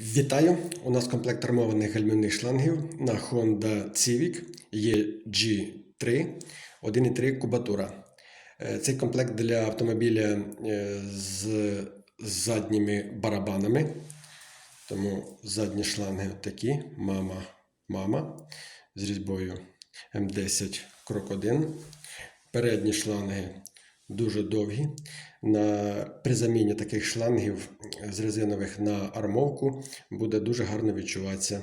Вітаю! У нас комплект армованих гальмівних шлангів на Honda Civic EG3 1.3 кубатура. Е, Цей комплект для автомобіля е, з задніми барабанами. Тому задні шланги такі, мама, мама з різьбою М10 крок 1. Передні шланги дуже довгі. На, при заміні таких шлангів з резинових на армовку буде дуже гарно відчуватися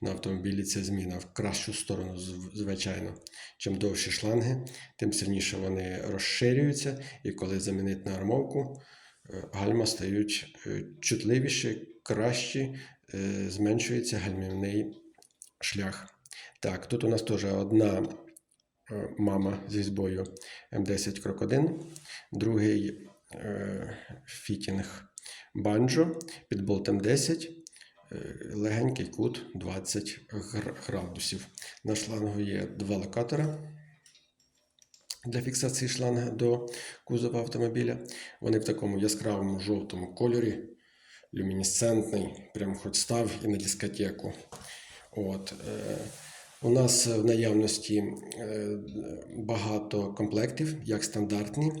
на автомобілі ця зміна в кращу сторону, звичайно. Чим довші шланги, тим сильніше вони розширюються, і коли замінити на армовку, е, гальма стають е, чутливіші, кращі, е, зменшується гальмівний шлях. Так, тут у нас теж одна е, мама зі збою М10 крок 1, другий е, фітінг банджо під болтом 10, е, легенький кут 20 градусів. На шлангу є два локатора для фіксації шланга до кузова автомобіля. Вони в такому яскравому жовтому кольорі, люмінесцентний, прям хоч став і на дискотеку. От, е, у нас в наявності е, багато комплектів, як стандартні,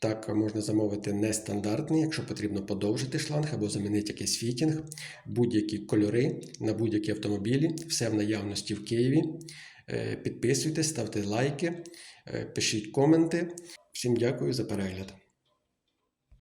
так можна замовити нестандартний, якщо потрібно подовжити шланг або замінити якийсь фітінг, будь-які кольори на будь-які автомобілі, все в наявності в Києві. Е, Підписуйтесь, ставте лайки, е, пишіть коменти. Всім дякую за перегляд.